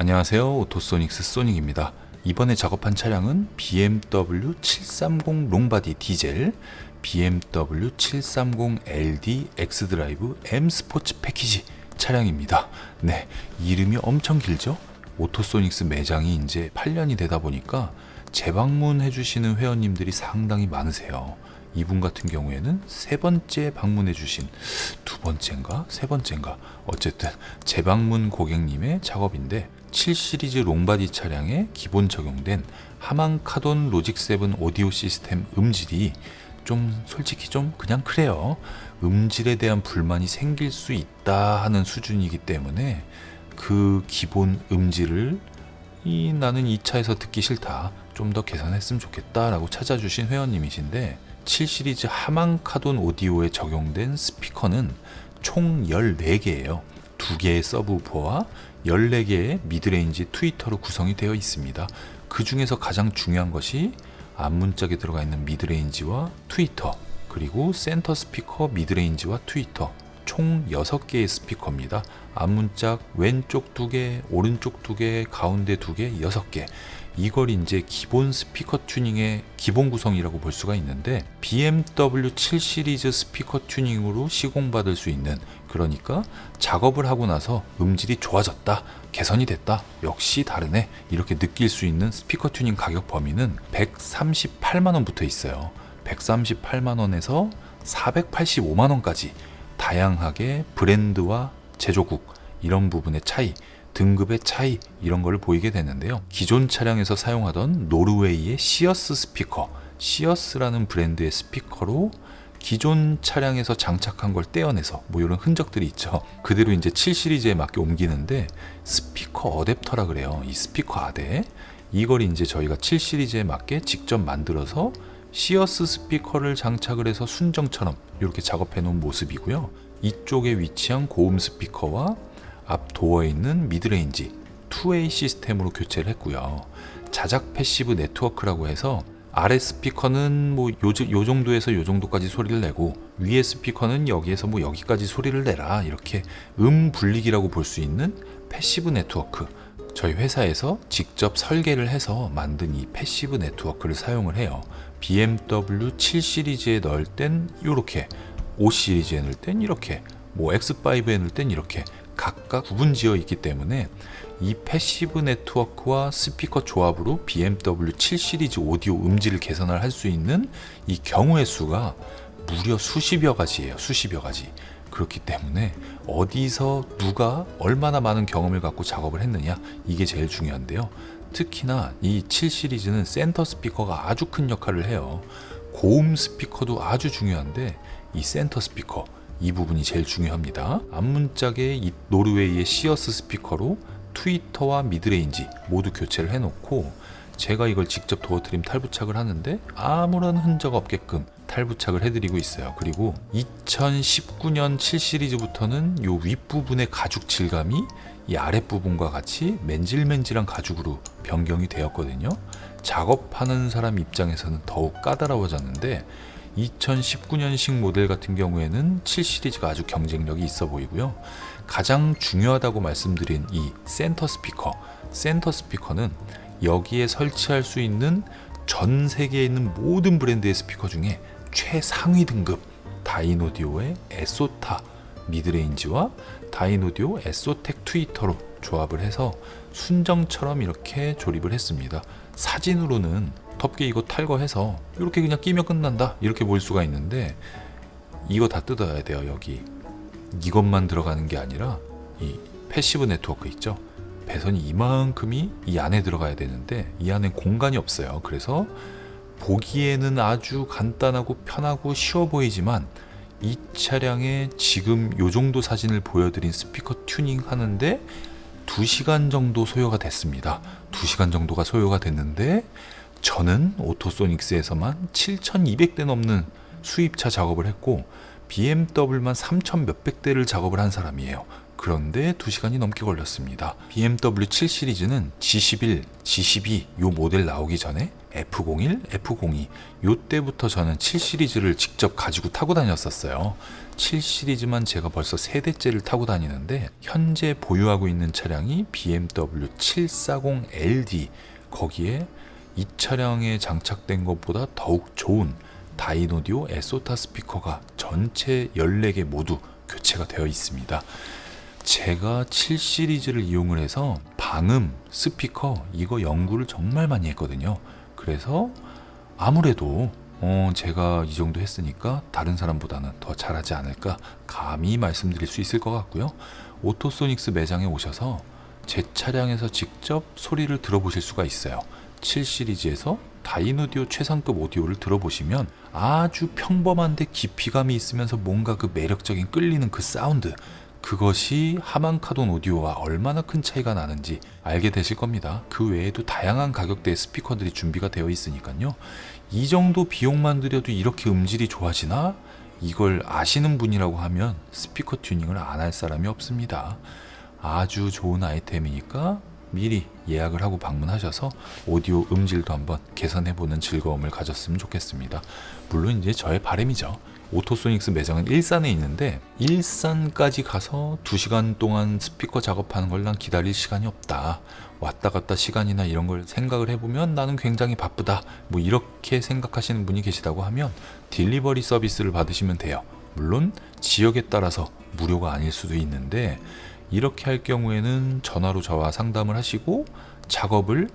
안녕하세요. 오토소닉스 소닉입니다. 이번에 작업한 차량은 BMW 730 롱바디 디젤, BMW 730 LD X드라이브 M 스포츠 패키지 차량입니다. 네, 이름이 엄청 길죠? 오토소닉스 매장이 이제 8년이 되다 보니까 재방문해 주시는 회원님들이 상당히 많으세요. 이분 같은 경우에는 세 번째 방문해 주신 두 번째인가 세 번째인가 어쨌든 재방문 고객님의 작업인데 7 시리즈 롱바디 차량에 기본 적용된 하만 카돈 로직 7 오디오 시스템 음질이 좀 솔직히 좀 그냥 그래요. 음질에 대한 불만이 생길 수 있다 하는 수준이기 때문에 그 기본 음질을 이 나는 이 차에서 듣기 싫다. 좀 더 개선했으면 좋겠다라고 찾아주신 회원님이신데 7 시리즈 하만 카돈 오디오에 적용된 스피커는 총 14개예요. 2개의 서브우퍼와 14개의 미드레인지 트위터로 구성이 되어 있습니다. 그 중에서 가장 중요한 것이 앞문짝에 들어가 있는 미드레인지와 트위터, 그리고 센터 스피커 미드레인지와 트위터, 총 6개의 스피커입니다. 앞문짝 왼쪽 2개, 오른쪽 2개, 가운데 2개, 6개. 이걸 이제 기본 스피커 튜닝의 기본 구성이라고 볼 수가 있는데 BMW 7 시리즈 스피커 튜닝으로 시공받을 수 있는 그러니까 작업을 하고 나서 음질이 좋아졌다 개선이 됐다 역시 다르네 이렇게 느낄 수 있는 스피커 튜닝 가격 범위는 138만 원부터 있어요. 138만 원에서 485만 원까지 다양하게 브랜드와 제조국 이런 부분의 차이 등급의 차이 이런 걸 보이게 되는데요. 기존 차량에서 사용하던 노르웨이의 시어스 스피커, 시어스라는 브랜드의 스피커로 기존 차량에서 장착한 걸 떼어내서 뭐 이런 흔적들이 있죠. 그대로 이제 7 시리즈에 맞게 옮기는데 스피커 어댑터라 그래요. 이 스피커 아대 이걸 이제 저희가 7 시리즈에 맞게 직접 만들어서 시어스 스피커를 장착을 해서 순정처럼 이렇게 작업해 놓은 모습이고요. 이쪽에 위치한 고음 스피커와 앞 도어에 있는 미드레인지 2A 시스템으로 교체를 했고요. 자작 패시브 네트워크라고 해서 아래 스피커는 뭐 요, 요 정도에서 요 정도까지 소리를 내고 위에 스피커는 여기에서 뭐 여기까지 소리를 내라 이렇게 음 분리기라고 볼 수 있는 패시브 네트워크 저희 회사에서 직접 설계를 해서 만든 이 패시브 네트워크를 사용을 해요. BMW 7 시리즈에 넣을 땐 이렇게 5 시리즈에 넣을 땐 이렇게 뭐 X5에 넣을 땐 이렇게 각각 구분지어 있기 때문에 이 패시브 네트워크와 스피커 조합으로 BMW 7 시리즈 오디오 음질을 개선을 할 수 있는 이 경우의 수가 무려 수십여 가지예요. 수십여 가지. 그렇기 때문에 어디서 누가 얼마나 많은 경험을 갖고 작업을 했느냐 이게 제일 중요한데요. 특히나 이 7 시리즈는 센터 스피커가 아주 큰 역할을 해요. 고음 스피커도 아주 중요한데 이 센터 스피커 이 부분이 제일 중요합니다. 앞문짝에 이 노르웨이의 시어스 스피커로 트위터와 미드레인지 모두 교체를 해놓고 제가 이걸 직접 도어 트림 탈부착을 하는데 아무런 흔적 없게끔 탈부착을 해드리고 있어요. 그리고 2019년 7 시리즈부터는 이 윗부분의 가죽 질감이 이 아랫부분과 같이 맨질맨질한 가죽으로 변경이 되었거든요. 작업하는 사람 입장에서는 더욱 까다로워졌는데 2019년식 모델 같은 경우에는 7 시리즈가 아주 경쟁력이 있어 보이고요. 가장 중요하다고 말씀드린 이 센터 스피커, 센터 스피커는 여기에 설치할 수 있는 전 세계에 있는 모든 브랜드의 스피커 중에 최상위 등급 다이노디오의 에소타 미드레인지와 다이노디오 에소텍 트위터로 조합을 해서 순정처럼 이렇게 조립을 했습니다. 사진으로는 덮개 이거 탈거해서 이렇게 그냥 끼면 끝난다. 이렇게 볼 수가 있는데 이거 다 뜯어야 돼요 여기. 이것만 들어가는 게 아니라 이 패시브 네트워크 있죠? 배선이 이만큼이 이 안에 들어가야 되는데 이 안에 공간이 없어요. 그래서 보기에는 아주 간단하고 편하고 쉬워 보이지만 이 차량의 지금 요 정도 사진을 보여드린 스피커 튜닝 하는데 2시간 정도 소요가 됐습니다. 2시간 정도가 소요가 됐는데 저는 오토소닉스에서만 7,200대 넘는 수입차 작업을 했고 BMW만 3,000 몇백 대를 작업을 한 사람이에요. 그런데 2시간이 넘게 걸렸습니다. BMW 7 시리즈는 G11, G12 요 모델 나오기 전에 F01, F02 요 때부터 저는 7 시리즈를 직접 가지고 타고 다녔었어요. 7 시리즈만 제가 벌써 세 대째를 타고 다니는데 현재 보유하고 있는 차량이 BMW 740LD 거기에 이 차량에 장착된 것보다 더욱 좋은 다이노디오 에소타 스피커가 전체 14개 모두 교체가 되어 있습니다. 제가 7 시리즈를 이용을 해서 방음, 스피커 이거 연구를 정말 많이 했거든요. 그래서 아무래도 어, 제가 이 정도 했으니까 다른 사람보다는 더 잘하지 않을까 감히 말씀드릴 수 있을 것 같고요. 오토소닉스 매장에 오셔서 제 차량에서 직접 소리를 들어보실 수가 있어요. 7 시리즈에서 다이노디오 최상급 오디오를 들어보시면 아주 평범한데 깊이감이 있으면서 뭔가 그 매력적인 끌리는 그 사운드 그것이 하만카돈 오디오와 얼마나 큰 차이가 나는지 알게 되실 겁니다. 그 외에도 다양한 가격대의 스피커들이 준비가 되어 있으니까요. 이 정도 비용만 들여도 이렇게 음질이 좋아지나? 이걸 아시는 분이라고 하면 스피커 튜닝을 안 할 사람이 없습니다. 아주 좋은 아이템이니까 미리 예약을 하고 방문하셔서 오디오 음질도 한번 개선해보는 즐거움을 가졌으면 좋겠습니다. 물론 이제 저의 바람이죠. 오토소닉스 매장은 일산에 있는데 일산까지 가서 2시간 동안 스피커 작업하는 걸 난 기다릴 시간이 없다. 왔다 갔다 시간이나 이런 걸 생각을 해보면 나는 굉장히 바쁘다. 뭐 이렇게 생각하시는 분이 계시다고 하면 딜리버리 서비스를 받으시면 돼요. 물론 지역에 따라서 무료가 아닐 수도 있는데 이렇게 할 경우에는 전화로 저와 상담을 하시고 작업을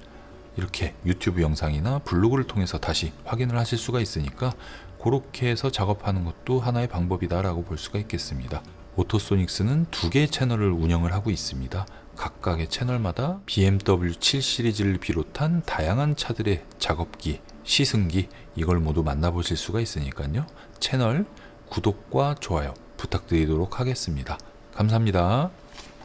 이렇게 유튜브 영상이나 블로그를 통해서 다시 확인을 하실 수가 있으니까 그렇게 해서 작업하는 것도 하나의 방법이다라고 볼 수가 있겠습니다. 오토소닉스는 두 개의 채널을 운영을 하고 있습니다. 각각의 채널마다 BMW 7 시리즈를 비롯한 다양한 차들의 작업기, 시승기 이걸 모두 만나보실 수가 있으니까요. 채널 구독과 좋아요 부탁드리도록 하겠습니다. 감사합니다.